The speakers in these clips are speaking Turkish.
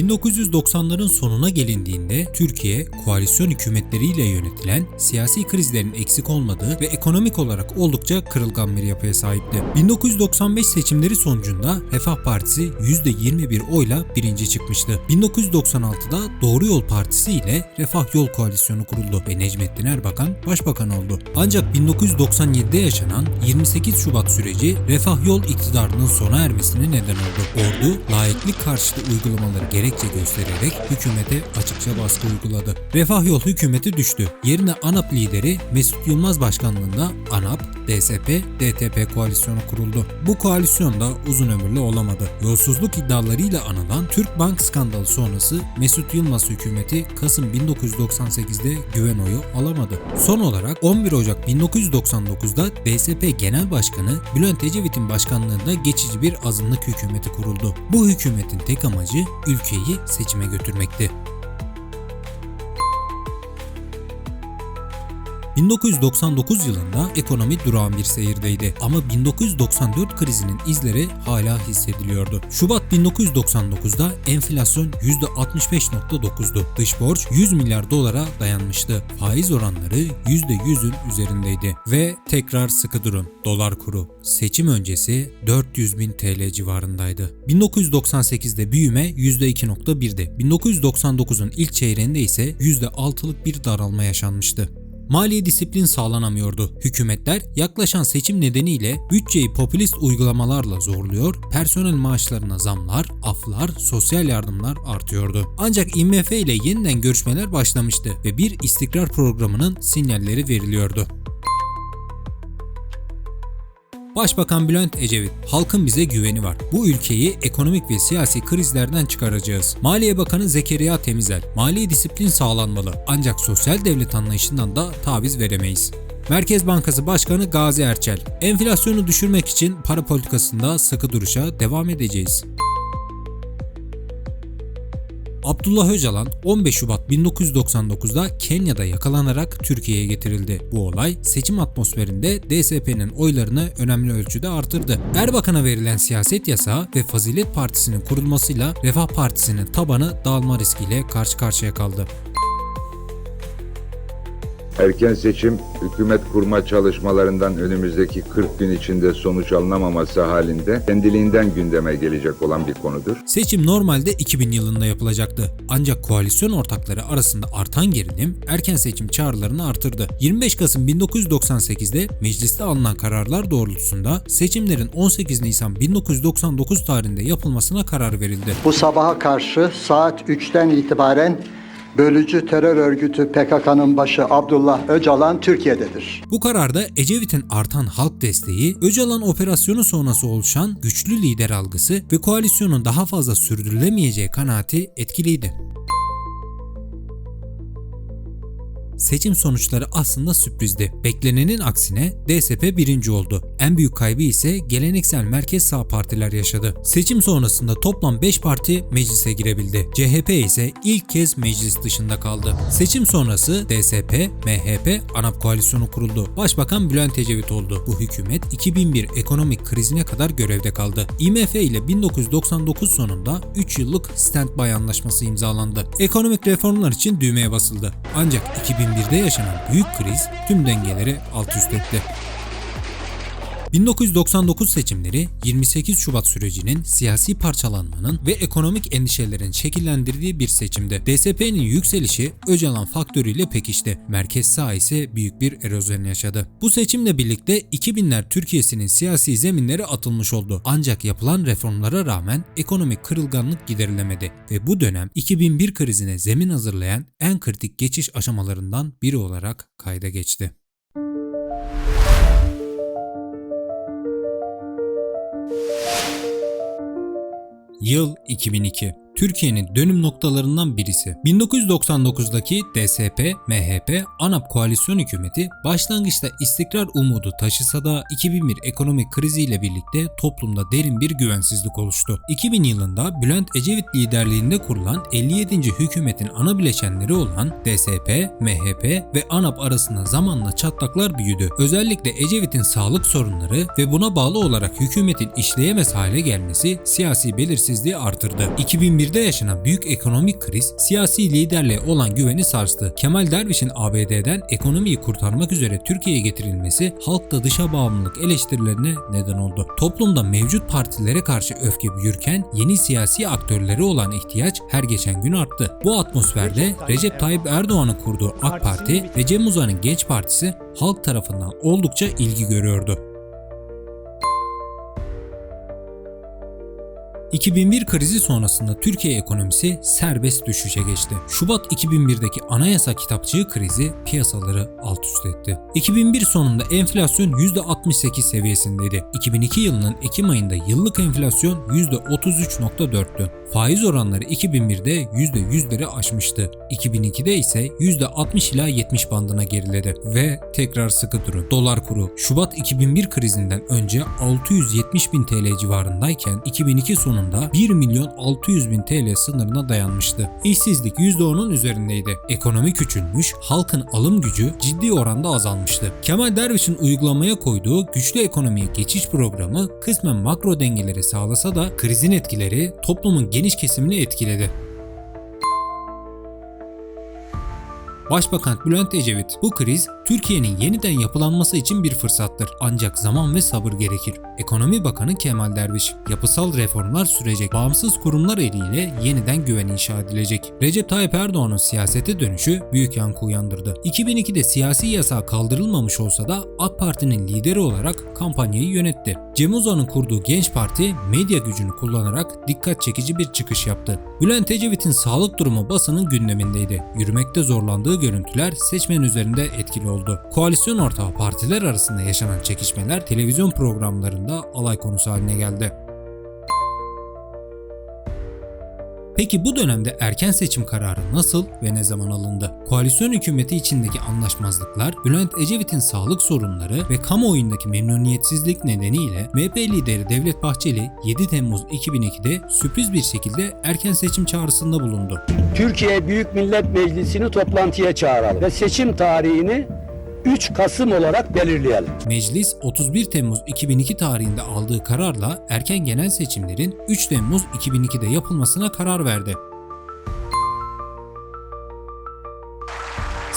1990'ların sonuna gelindiğinde Türkiye koalisyon hükümetleriyle yönetilen siyasi krizlerin eksik olmadığı ve ekonomik olarak oldukça kırılgan bir yapıya sahipti. 1995 seçimleri sonucunda Refah Partisi %21 oyla birinci çıkmıştı. 1996'da Doğru Yol Partisi ile Refah Yol Koalisyonu kuruldu ve Necmettin Erbakan başbakan oldu. Ancak 1997'de yaşanan 28 Şubat süreci Refah Yol iktidarının sona ermesine neden oldu. Ordu layıklık karşıtı uygulamaları gerekçe göstererek hükümete açıkça baskı uyguladı. Refah Yol hükümeti düştü. Yerine ANAP lideri Mesut Yılmaz başkanlığında ANAP, DSP, DTP koalisyonu kuruldu. Bu koalisyon da uzun ömürlü olamadı. Yolsuzluk iddialarıyla anılan Türk Bank skandalı sonrası Mesut Yılmaz hükümeti Kasım 1998'de güven oyu alamadı. Son olarak 11 Ocak 1999'da DSP Genel Başkanı Bülent Ecevit'in başkanlığında geçici bir azınlık hükümeti kuruldu. Bu hükümetin tek amacı ülkeyi seçime götürmekti. 1999 yılında ekonomi durağan bir seyirdeydi ama 1994 krizinin izleri hala hissediliyordu. Şubat 1999'da enflasyon %65.9'du. Dış borç 100 milyar dolara dayanmıştı. Faiz oranları %100'ün üzerindeydi. Ve tekrar sıkı durun. Dolar kuru. Seçim öncesi 400 bin TL civarındaydı. 1998'de büyüme %2.1'di. 1999'un ilk çeyreğinde ise %6'lık bir daralma yaşanmıştı. Mali disiplin sağlanamıyordu. Hükümetler yaklaşan seçim nedeniyle bütçeyi popülist uygulamalarla zorluyor, personel maaşlarına zamlar, aflar, sosyal yardımlar artıyordu. Ancak IMF ile yeniden görüşmeler başlamıştı ve bir istikrar programının sinyalleri veriliyordu. Başbakan Bülent Ecevit, halkın bize güveni var. Bu ülkeyi ekonomik ve siyasi krizlerden çıkaracağız. Maliye Bakanı Zekeriya Temizel, mali disiplin sağlanmalı ancak sosyal devlet anlayışından da taviz veremeyiz. Merkez Bankası Başkanı Gazi Erçel, enflasyonu düşürmek için para politikasında sıkı duruşa devam edeceğiz. Abdullah Öcalan 15 Şubat 1999'da Kenya'da yakalanarak Türkiye'ye getirildi. Bu olay seçim atmosferinde DSP'nin oylarını önemli ölçüde artırdı. Erbakan'a verilen siyaset yasağı ve Fazilet Partisi'nin kurulmasıyla Refah Partisi'nin tabanı dağılma riskiyle karşı karşıya kaldı. Erken seçim, hükümet kurma çalışmalarından önümüzdeki 40 gün içinde sonuç alınamaması halinde kendiliğinden gündeme gelecek olan bir konudur. Seçim normalde 2000 yılında yapılacaktı. Ancak koalisyon ortakları arasında artan gerilim erken seçim çağrılarını artırdı. 25 Kasım 1998'de mecliste alınan kararlar doğrultusunda seçimlerin 18 Nisan 1999 tarihinde yapılmasına karar verildi. Bu sabaha karşı saat 3'ten itibaren bölücü terör örgütü PKK'nın başı Abdullah Öcalan Türkiye'dedir. Bu kararda Ecevit'in artan halk desteği, Öcalan operasyonu sonrası oluşan güçlü lider algısı ve koalisyonun daha fazla sürdürülemeyeceği kanaati etkiliydi. Seçim sonuçları aslında sürprizdi. Beklenenin aksine DSP birinci oldu. En büyük kaybı ise geleneksel merkez sağ partiler yaşadı. Seçim sonrasında toplam 5 parti meclise girebildi. CHP ise ilk kez meclis dışında kaldı. Seçim sonrası DSP, MHP, ANAP koalisyonu kuruldu. Başbakan Bülent Ecevit oldu. Bu hükümet 2001 ekonomik krizine kadar görevde kaldı. IMF ile 1999 sonunda 3 yıllık standby anlaşması imzalandı. Ekonomik reformlar için düğmeye basıldı. Ancak 2001'de yaşanan büyük kriz tüm dengeleri alt üst etti. 1999 seçimleri 28 Şubat sürecinin siyasi parçalanmanın ve ekonomik endişelerin şekillendirdiği bir seçimdi. DSP'nin yükselişi Öcalan faktörüyle pekişti. Merkez sağ ise büyük bir erozyon yaşadı. Bu seçimle birlikte 2000'ler Türkiye'sinin siyasi zeminleri atılmış oldu. Ancak yapılan reformlara rağmen ekonomik kırılganlık giderilemedi ve bu dönem 2001 krizine zemin hazırlayan en kritik geçiş aşamalarından biri olarak kayda geçti. Yıl 2002. Türkiye'nin dönüm noktalarından birisi. 1999'daki DSP, MHP, ANAP koalisyon hükümeti başlangıçta istikrar umudu taşısa da 2001 ekonomik kriziyle birlikte toplumda derin bir güvensizlik oluştu. 2000 yılında Bülent Ecevit liderliğinde kurulan 57. hükümetin ana bileşenleri olan DSP, MHP ve ANAP arasında zamanla çatlaklar büyüdü. Özellikle Ecevit'in sağlık sorunları ve buna bağlı olarak hükümetin işleyemez hale gelmesi siyasi belirsizliği artırdı. 2001'de 2001'de yaşanan büyük ekonomik kriz siyasi liderliğe olan güveni sarstı. Kemal Derviş'in ABD'den ekonomiyi kurtarmak üzere Türkiye'ye getirilmesi halkta dışa bağımlılık eleştirilerine neden oldu. Toplumda mevcut partilere karşı öfke büyürken yeni siyasi aktörlere olan ihtiyaç her geçen gün arttı. Bu atmosferde Recep Tayyip Erdoğan'ın kurduğu AK Parti ve Cem Uzan'ın Genç Partisi halk tarafından oldukça ilgi görüyordu. 2001 krizi sonrasında Türkiye ekonomisi serbest düşüşe geçti. Şubat 2001'deki anayasa kitapçığı krizi piyasaları alt üst etti. 2001 sonunda enflasyon %68 seviyesindeydi. 2002 yılının Ekim ayında yıllık enflasyon %33.4'tü. Faiz oranları 2001'de %100'leri aşmıştı. 2002'de ise %60 ila 70 bandına geriledi. Ve tekrar sıkı durun. Dolar kuru Şubat 2001 krizinden önce 670 bin TL civarındayken 2002 sonunda 1 milyon 600 bin TL sınırına dayanmıştı. İşsizlik %10'un üzerindeydi. Ekonomi küçülmüş, halkın alım gücü ciddi oranda azalmıştı. Kemal Derviş'in uygulamaya koyduğu güçlü ekonomiye geçiş programı kısmen makro dengeleri sağlasa da krizin etkileri toplumun geniş kesimini etkiledi. Başbakan Bülent Ecevit, bu kriz Türkiye'nin yeniden yapılanması için bir fırsattır. Ancak zaman ve sabır gerekir. Ekonomi Bakanı Kemal Derviş, yapısal reformlar sürecek, bağımsız kurumlar eliyle yeniden güven inşa edilecek. Recep Tayyip Erdoğan'ın siyasete dönüşü büyük yankı uyandırdı. 2002'de siyasi yasağı kaldırılmamış olsa da AK Parti'nin lideri olarak kampanyayı yönetti. Cem Uzan'ın kurduğu Genç Parti medya gücünü kullanarak dikkat çekici bir çıkış yaptı. Bülent Ecevit'in sağlık durumu basının gündemindeydi. Yürümekte zorlandığı görüntüler seçmen üzerinde etkili oldu. Koalisyon ortağı partiler arasında yaşanan çekişmeler televizyon programlarında alay konusu haline geldi. Peki bu dönemde erken seçim kararı nasıl ve ne zaman alındı? Koalisyon hükümeti içindeki anlaşmazlıklar, Bülent Ecevit'in sağlık sorunları ve kamuoyundaki memnuniyetsizlik nedeniyle MHP lideri Devlet Bahçeli 7 Temmuz 2002'de sürpriz bir şekilde erken seçim çağrısında bulundu. Türkiye Büyük Millet Meclisi'ni toplantıya çağıralım ve seçim tarihini 3 Kasım olarak belirleyelim. Meclis 31 Temmuz 2002 tarihinde aldığı kararla erken genel seçimlerin 3 Temmuz 2002'de yapılmasına karar verdi.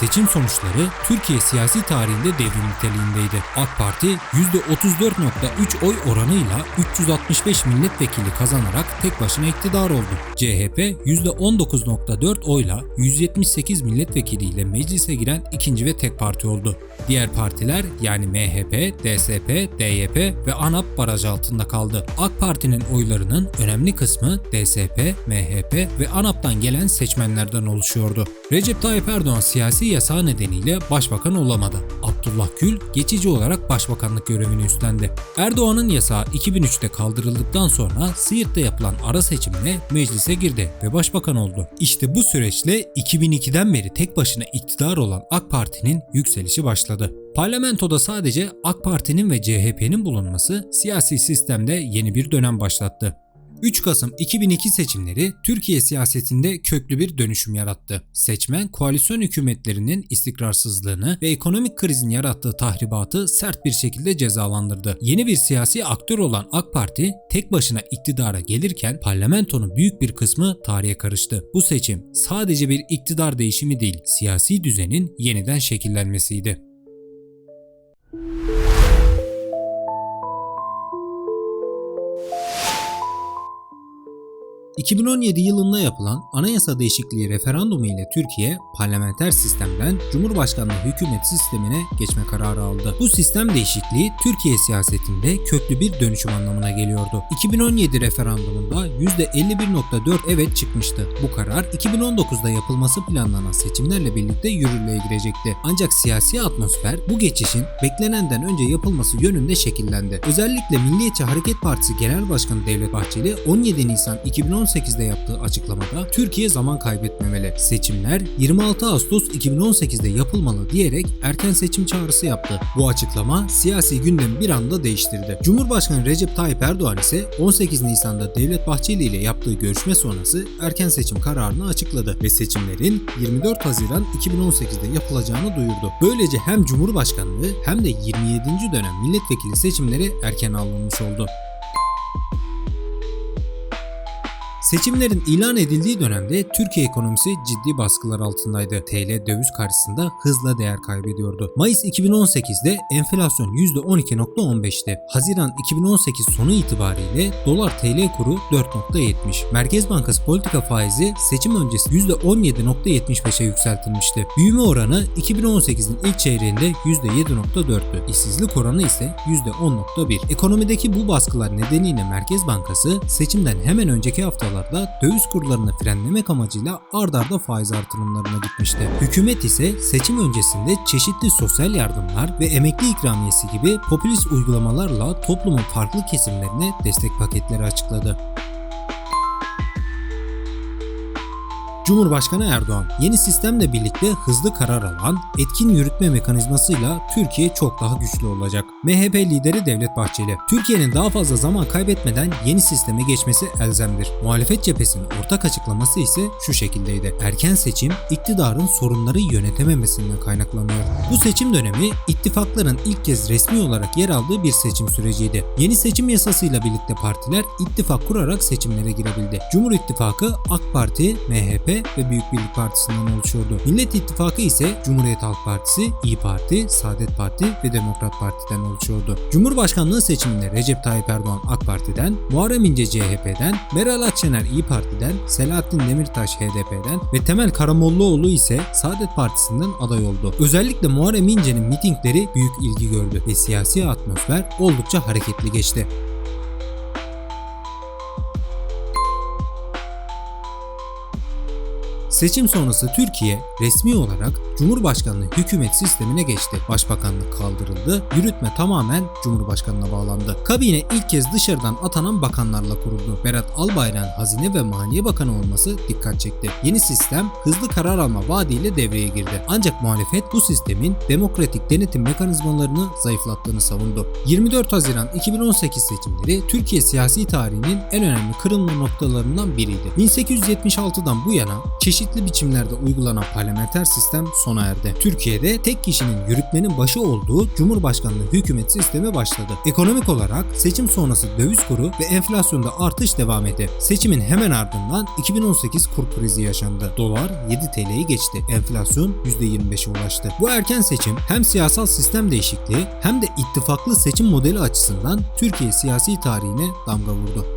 Seçim sonuçları Türkiye siyasi tarihinde devrim niteliğindeydi. AK Parti %34.3 oy oranıyla 365 milletvekili kazanarak tek başına iktidar oldu. CHP %19.4 oyla 178 milletvekiliyle meclise giren ikinci ve tek parti oldu. Diğer partiler yani MHP, DSP, DYP ve ANAP baraj altında kaldı. AK Parti'nin oylarının önemli kısmı DSP, MHP ve ANAP'tan gelen seçmenlerden oluşuyordu. Recep Tayyip Erdoğan siyasi yasağı nedeniyle başbakan olamadı. Abdullah Gül geçici olarak başbakanlık görevini üstlendi. Erdoğan'ın yasağı 2003'te kaldırıldıktan sonra Siirt'te yapılan ara seçimle meclise girdi ve başbakan oldu. İşte bu süreçle 2002'den beri tek başına iktidar olan AK Parti'nin yükselişi başladı. Parlamentoda sadece AK Parti'nin ve CHP'nin bulunması siyasi sistemde yeni bir dönem başlattı. 3 Kasım 2002 seçimleri Türkiye siyasetinde köklü bir dönüşüm yarattı. Seçmen koalisyon hükümetlerinin istikrarsızlığını ve ekonomik krizin yarattığı tahribatı sert bir şekilde cezalandırdı. Yeni bir siyasi aktör olan AK Parti tek başına iktidara gelirken parlamentonun büyük bir kısmı tarihe karıştı. Bu seçim sadece bir iktidar değişimi değil, siyasi düzenin yeniden şekillenmesiydi. 2017 yılında yapılan anayasa değişikliği referandumu ile Türkiye parlamenter sistemden Cumhurbaşkanlığı hükümet sistemine geçme kararı aldı. Bu sistem değişikliği Türkiye siyasetinde köklü bir dönüşüm anlamına geliyordu. 2017 referandumunda %51.4 evet çıkmıştı. Bu karar 2019'da yapılması planlanan seçimlerle birlikte yürürlüğe girecekti. Ancak siyasi atmosfer bu geçişin beklenenden önce yapılması yönünde şekillendi. Özellikle Milliyetçi Hareket Partisi Genel Başkanı Devlet Bahçeli 17 Nisan 2018'de yaptığı açıklamada Türkiye zaman kaybetmemeli. Seçimler 26 Ağustos 2018'de yapılmalı diyerek erken seçim çağrısı yaptı. Bu açıklama siyasi gündemi bir anda değiştirdi. Cumhurbaşkanı Recep Tayyip Erdoğan ise 18 Nisan'da Devlet Bahçeli ile yaptığı görüşme sonrası erken seçim kararını açıkladı ve seçimlerin 24 Haziran 2018'de yapılacağını duyurdu. Böylece hem Cumhurbaşkanlığı hem de 27. dönem milletvekili seçimleri erken alınmış oldu. Seçimlerin ilan edildiği dönemde Türkiye ekonomisi ciddi baskılar altındaydı. TL döviz karşısında hızla değer kaybediyordu. Mayıs 2018'de enflasyon %12.15'ti. Haziran 2018 sonu itibariyle dolar TL kuru 4.70. Merkez Bankası politika faizi seçim öncesi %17.75'e yükseltilmişti. Büyüme oranı 2018'in ilk çeyreğinde %7.4'tü. İşsizlik oranı ise %10.1. Ekonomideki bu baskılar nedeniyle Merkez Bankası seçimden hemen önceki haftalarda döviz kurlarını frenlemek amacıyla ard arda faiz artırımlarına gitmişti. Hükümet ise seçim öncesinde çeşitli sosyal yardımlar ve emekli ikramiyesi gibi popülist uygulamalarla toplumun farklı kesimlerine destek paketleri açıkladı. Cumhurbaşkanı Erdoğan yeni sistemle birlikte hızlı karar alan, etkin yürütme mekanizmasıyla Türkiye çok daha güçlü olacak. MHP lideri Devlet Bahçeli, Türkiye'nin daha fazla zaman kaybetmeden yeni sisteme geçmesi elzemdir. Muhalefet cephesinin ortak açıklaması ise şu şekildeydi. Erken seçim iktidarın sorunları yönetememesinden kaynaklanıyor. Bu seçim dönemi ittifakların ilk kez resmi olarak yer aldığı bir seçim süreciydi. Yeni seçim yasasıyla birlikte partiler ittifak kurarak seçimlere girebildi. Cumhur İttifakı AK Parti, MHP ve Büyük Birlik Partisi'nden oluşuyordu. Millet İttifakı ise Cumhuriyet Halk Partisi, İyi Parti, Saadet Parti ve Demokrat Parti'den oluşuyordu. Cumhurbaşkanlığı seçiminde Recep Tayyip Erdoğan AK Parti'den, Muharrem İnce CHP'den, Meral Akşener İyi Parti'den, Selahattin Demirtaş HDP'den ve Temel Karamollaoğlu ise Saadet Partisi'nden aday oldu. Özellikle Muharrem İnce'nin mitingleri büyük ilgi gördü ve siyasi atmosfer oldukça hareketli geçti. Seçim sonrası Türkiye resmi olarak Cumhurbaşkanlığı hükümet sistemine geçti. Başbakanlık kaldırıldı, yürütme tamamen Cumhurbaşkanına bağlandı. Kabine ilk kez dışarıdan atanan bakanlarla kuruldu. Berat Albayrak'ın Hazine ve Maliye Bakanı olması dikkat çekti. Yeni sistem hızlı karar alma vaadiyle devreye girdi. Ancak muhalefet bu sistemin demokratik denetim mekanizmalarını zayıflattığını savundu. 24 Haziran 2018 seçimleri Türkiye siyasi tarihinin en önemli kırılma noktalarından biriydi. 1876'dan bu yana çeşitli biçimlerde uygulanan parlamenter sistem sona erdi. Türkiye'de tek kişinin yürütmenin başı olduğu Cumhurbaşkanlığı hükümet sistemi başladı. Ekonomik olarak seçim sonrası döviz kuru ve enflasyonda artış devam etti. Seçimin hemen ardından 2018 kur krizi yaşandı. Dolar 7 TL'yi geçti. Enflasyon %25'e ulaştı. Bu erken seçim hem siyasal sistem değişikliği hem de ittifaklı seçim modeli açısından Türkiye siyasi tarihine damga vurdu.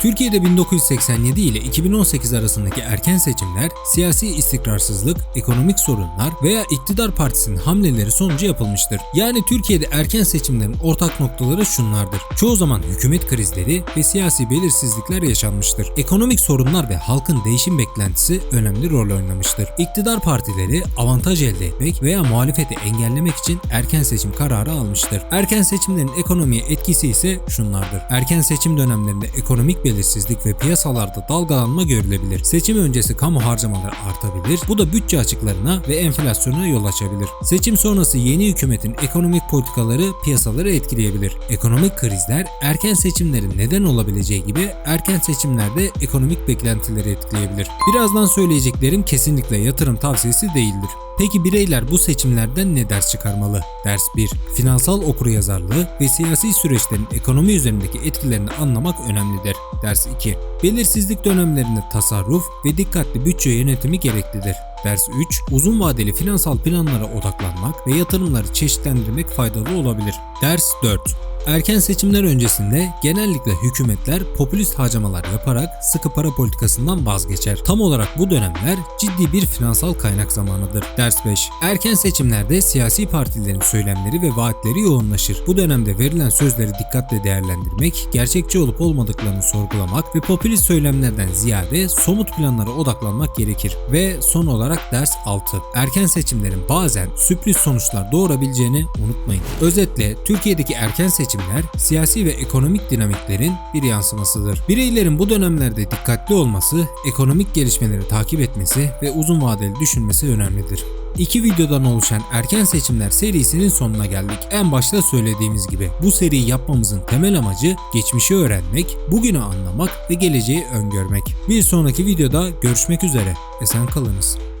Türkiye'de 1987 ile 2018 arasındaki erken seçimler siyasi istikrarsızlık, ekonomik sorunlar veya iktidar partisinin hamleleri sonucu yapılmıştır. Yani Türkiye'de erken seçimlerin ortak noktaları şunlardır. Çoğu zaman hükümet krizleri ve siyasi belirsizlikler yaşanmıştır. Ekonomik sorunlar ve halkın değişim beklentisi önemli rol oynamıştır. İktidar partileri avantaj elde etmek veya muhalefeti engellemek için erken seçim kararı almıştır. Erken seçimlerin ekonomiye etkisi ise şunlardır. Erken seçim dönemlerinde ekonomik belirsizlik ve piyasalarda dalgalanma görülebilir. Seçim öncesi kamu harcamaları artabilir. Bu da bütçe açıklarına ve enflasyona yol açabilir. Seçim sonrası yeni hükümetin ekonomik politikaları piyasaları etkileyebilir. Ekonomik krizler erken seçimlerin neden olabileceği gibi erken seçimlerde ekonomik beklentileri etkileyebilir. Birazdan söyleyeceklerim kesinlikle yatırım tavsiyesi değildir. Peki bireyler bu seçimlerden ne ders çıkarmalı? Ders 1. Finansal okuryazarlığı ve siyasi süreçlerin ekonomi üzerindeki etkilerini anlamak önemlidir. Ders 2. Belirsizlik dönemlerinde tasarruf ve dikkatli bütçe yönetimi gereklidir. Ders 3. Uzun vadeli finansal planlara odaklanmak ve yatırımları çeşitlendirmek faydalı olabilir. Ders 4. Erken seçimler öncesinde genellikle hükümetler popülist harcamalar yaparak sıkı para politikasından vazgeçer. Tam olarak bu dönemler ciddi bir finansal kaynak zamanıdır. Ders 5. Erken seçimlerde siyasi partilerin söylemleri ve vaatleri yoğunlaşır. Bu dönemde verilen sözleri dikkatle değerlendirmek, gerçekçi olup olmadıklarını sorgulamak ve popülist söylemlerden ziyade somut planlara odaklanmak gerekir. Ve son olarak ders 6. Erken seçimlerin bazen sürpriz sonuçlar doğurabileceğini unutmayın. Özetle Türkiye'deki erken seçimler siyasi ve ekonomik dinamiklerin bir yansımasıdır. Bireylerin bu dönemlerde dikkatli olması, ekonomik gelişmeleri takip etmesi ve uzun vadeli düşünmesi önemlidir. İki videodan oluşan erken seçimler serisinin sonuna geldik. En başta söylediğimiz gibi bu seriyi yapmamızın temel amacı geçmişi öğrenmek, bugünü anlamak ve geleceği öngörmek. Bir sonraki videoda görüşmek üzere. Esen kalınız.